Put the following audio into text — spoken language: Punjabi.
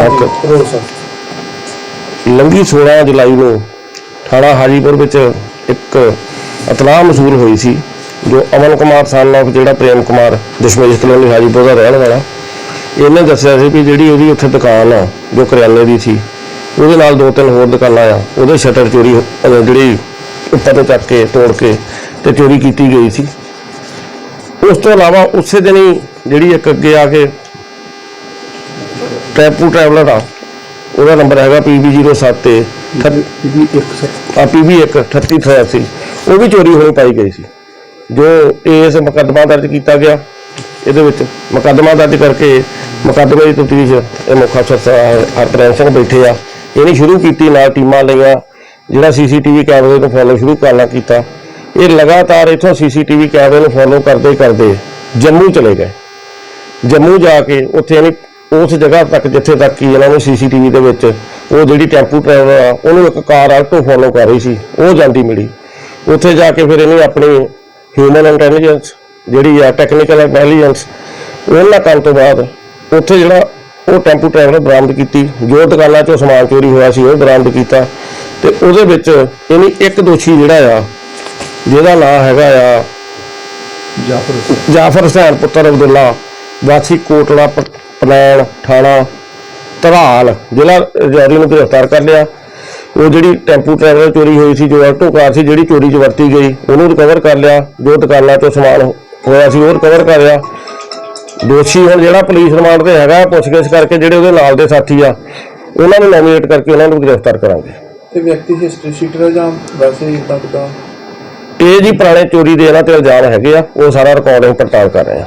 ਹਾਂਜੀ ਓਕੇ। ਲੰਗੀ 16 ਜੁਲਾਈ ਨੂੰ ਥਾਣਾ ਹਾਜੀਪੁਰ ਵਿੱਚ ਇੱਕ ਇਤਲਾਹ ਮਸੂਲ ਹੋਈ ਸੀ, ਜੋ ਅਮਨ ਕੁਮਾਰ ਸਾਨ of ਜਿਹੜਾ ਪ੍ਰੇਮ ਕੁਮਾਰ, ਦਸ਼ਮੇਸ਼ ਕਲੋਨੀ ਹਾਜੀਪੁਰ ਦਾ ਰਹਿਣ ਵਾਲਾ ਇਹਨੇ ਦੱਸਿਆ ਸੀ ਵੀ ਜਿਹੜੀ ਉਹਦੀ ਉੱਥੇ ਦੁਕਾਨ ਆ, ਜੋ ਕਰਿਆਨੇ ਦੀ ਸੀ, ਉਹਦੇ ਨਾਲ ਦੋ ਤਿੰਨ ਹੋਰ ਦੁਕਾਨਾਂ ਆ, ਉਹਦੇ ਸ਼ਟਰ ਚੋਰੀ ਜਿਹੜੀ ਉੱਪਰ ਤੋਂ ਚੱਕ ਕੇ ਤੋੜ ਕੇ ਤੇ ਚੋਰੀ ਕੀਤੀ ਗਈ ਸੀ ਉਸ ਤੋਂ ਇਲਾਵਾ ਉਸੇ ਦਿਨ ਹੀ ਜਿਹੜੀ ਇੱਕ ਅੱਗੇ ਆ ਕੇ ਟੈਪੂ ਟਰੈਵਲਰ ਆ। ਉਹਦਾ ਨੰਬਰ ਹੈਗਾ PB07 ਤੇ ਇੱਕ ਸਰ ਆ PB1 3883 ਉਹ ਵੀ ਚੋਰੀ ਹੋਈ ਪਾਈ ਗਈ ਸੀ। ਜੋ ਇਸ ਮੁਕੱਦਮਾ ਦਰਜ ਕੀਤਾ ਗਿਆ ਇਹਦੇ ਵਿੱਚ ਮੁਕੱਦਮਾ ਦਰਜ ਕਰਕੇ ਮੁਕੱਦਮੇ ਦੀ ਤਫਤੀਸ਼ ਇਹ ਮੁੱਖ ਅਫਸਰ ਹਰਪ੍ਰੀਤ ਸਿੰਘ ਬੈਠੇ ਆ। ਇਹਨੇ ਸ਼ੁਰੂ ਕੀਤੀ ਨਾਲ ਟੀਮਾਂ ਲਈਆਂ। ਜਿਹੜਾ ਸੀਸੀਟੀਵੀ ਕੈਮਰੇ ਨੂੰ ਫੋਲੋ ਸ਼ੁਰੂ ਕਰਨਾ ਕੀਤਾ। ਇਹ ਲਗਾਤਾਰ ਇਥੋਂ ਸੀਸੀਟੀਵੀ ਕੈਮਰੇ ਨੂੰ ਫੋਲੋ ਕਰਦੇ ਕਰਦੇ ਜੰਮੂ ਚਲੇ ਗਏ। ਜੰਮੂ ਜਾ ਕੇ ਉੱਥੇ ਯਾਨੀ ਉਸ ਜਗ੍ਹਾ ਤੱਕ ਜਿੱਥੇ ਤੱਕ ਕਿ ਇਹਨਾਂ ਨੂੰ ਸੀਸੀਟੀਵੀ ਦੇ ਵਿੱਚ ਉਹ ਜਿਹੜੀ ਟੈਂਪੂ ਡਰਾਈਵਰ ਆ ਉਹਨੂੰ ਇੱਕ ਕਾਰ ਆਲਟੋ ਫੋਲੋ ਕਰ ਰਹੀ ਸੀ ਉਹ ਜਾਂਦੀ ਮਿਲੀ। ਉੱਥੇ ਜਾ ਕੇ ਫਿਰ ਇਹਨੇ ਆਪਣੀ ਹਿਊਮਨ ਇੰਟੈਲੀਜੈਂਸ ਜਿਹੜੀ ਆ ਟੈਕਨੀਕਲ ਇੰਟੈਲੀਜੈਂਸ ਉਹਨਾਂ ਕਰਨ ਤੋਂ ਬਾਅਦ ਉੱਥੇ ਜਿਹੜਾ ਉਹ ਟੈਂਪੂ ਡਰਾਈਵਰ ਬਰਾਮਦ ਕੀਤੀ ਜੋ ਦੁਕਾਨਾਂ 'ਚੋਂ ਸਮਾਨ ਚੋਰੀ ਹੋਇਆ ਸੀ ਉਹ ਬਰਾਮਦ ਕੀਤਾ ਤੇ ਉਹਦੇ ਵਿੱਚ ਇਹਨੇ ਇੱਕ ਦੋਸ਼ੀ ਜਿਹੜਾ ਆ ਜਿਹਦਾ ਨਾਮ ਹੈਗਾ ਆ ਜਾਫਰ ਜਾਫਰ ਹੁਸੈਨ ਪੁੱਤਰ ਅਬਦੁੱਲਾ ਵਾਸੀ ਕੋਟਲਾ ਪਲੈਣ ਥਾਣਾ ਧਰਾਲ ਜ਼ਿਲ੍ਹਾ ਰਜੌਰੀ ਨੂੰ ਗ੍ਰਿਫਤਾਰ ਕਰ ਲਿਆ। ਉਹ ਜਿਹੜੀ ਟੈਂਪੂ ਟਰੈਵਲਰ ਚੋਰੀ ਹੋਈ ਸੀ ਜੋ ਆਟੋ ਕਾਰ ਸੀ ਜਿਹੜੀ ਚੋਰੀ 'ਚ ਵਰਤੀ ਗਈ ਉਹਨੂੰ ਰਿਕਵਰ ਕਰ ਲਿਆ। ਜੋ ਦੁਕਾਨਾਂ 'ਚੋਂ ਸਮਾਨ ਹੋਇਆ ਸੀ ਉਹ ਰਿਕਵਰ ਕਰ ਲਿਆ। ਦੋਸ਼ੀ ਹੁਣ ਜਿਹੜਾ ਪੁਲਿਸ ਰਿਮਾਂਡ ਤੇ ਹੈਗਾ ਪੁੱਛਗਿੱਛ ਕਰਕੇ ਜਿਹੜੇ ਉਹਦੇ ਨਾਲ ਦੇ ਸਾਥੀ ਆ ਉਹਨਾਂ ਨੂੰ ਨੋਮੀਨੇਟ ਕਰਕੇ ਉਹਨਾਂ ਨੂੰ ਗ੍ਰਿਫਤਾਰ ਕਰਾਂਗੇ। ਤੇ ਵਿਅਕਤੀ ਹਿਸਟਰੀ ਸ਼ੀਟਰ ਹੈ ਜਾਂ ਵੈਸੇ ਹੀ ਇਦਾਂ ਕਿਦਾਂ? ਇਹ ਜੀ ਪੁਰਾਣੇ ਚੋਰੀ ਦੇ ਇਹਨਾਂ ਤੇ ਇਲਜ਼ਾਮ ਹੈਗੇ ਆ ਉਹ ਸਾਰਾ ਰਿਕਾਰਡਿੰਗ ਪੜਤਾਲ ਕਰ ਰਹੇ ਆ